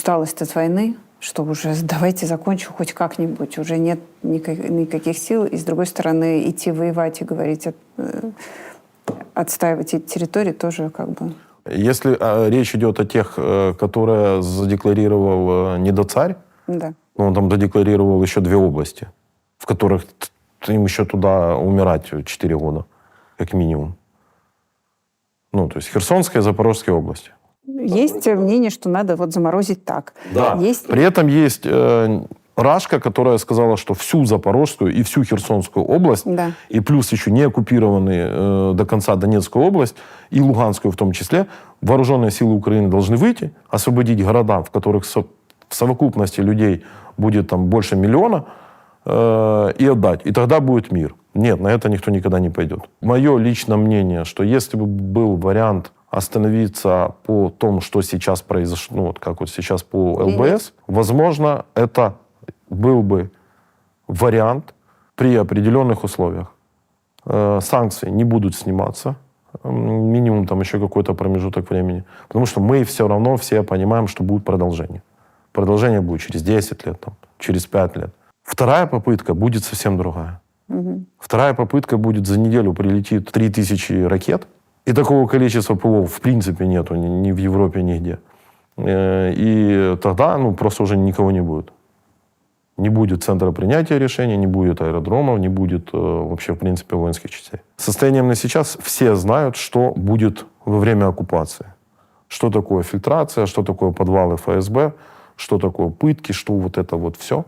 усталость от войны, что уже давайте закончим хоть как-нибудь, уже нет никак- никаких сил, и с другой стороны идти воевать и говорить, от- э, отстаивать эти территории тоже как бы... Если а, речь идет о тех, э, которые задекларировал э, недоцарь, Да. он там задекларировал еще две области, в которых им еще туда умирать 4 года, как минимум. Ну, то есть Херсонская и Запорожская области. Есть мнение, что надо вот заморозить так. Есть При этом есть э, Рашка, которая сказала, что всю Запорожскую и всю Херсонскую область, Да. и плюс еще не оккупированные э, до конца Донецкую область, и Луганскую в том числе, вооруженные силы Украины должны выйти, освободить города, в которых со- в совокупности людей будет там больше миллиона, э, и отдать. И тогда будет мир. Нет, на это никто никогда не пойдет. Мое личное мнение, что если бы был вариант остановиться по тому, что сейчас произошло, ну, вот как вот сейчас по ЛБС, возможно, это был бы вариант при определенных условиях. Э, Санкции не будут сниматься, минимум там еще какой-то промежуток времени, потому что мы все равно все понимаем, что будет продолжение. Продолжение будет через 10 лет, там, через 5 лет. Вторая попытка будет совсем другая. Вторая попытка будет за неделю прилетит 3000 ракет, и такого количества ПВО в принципе нету ни, ни в Европе, нигде. Э, И тогда ну, просто уже никого не будет. Не будет центра принятия решений, не будет аэродромов, не будет э, вообще, в принципе, воинских частей. Состоянием на сейчас все знают, что будет во время оккупации. Что такое фильтрация, что такое подвалы ФСБ, что такое пытки, что вот это вот все.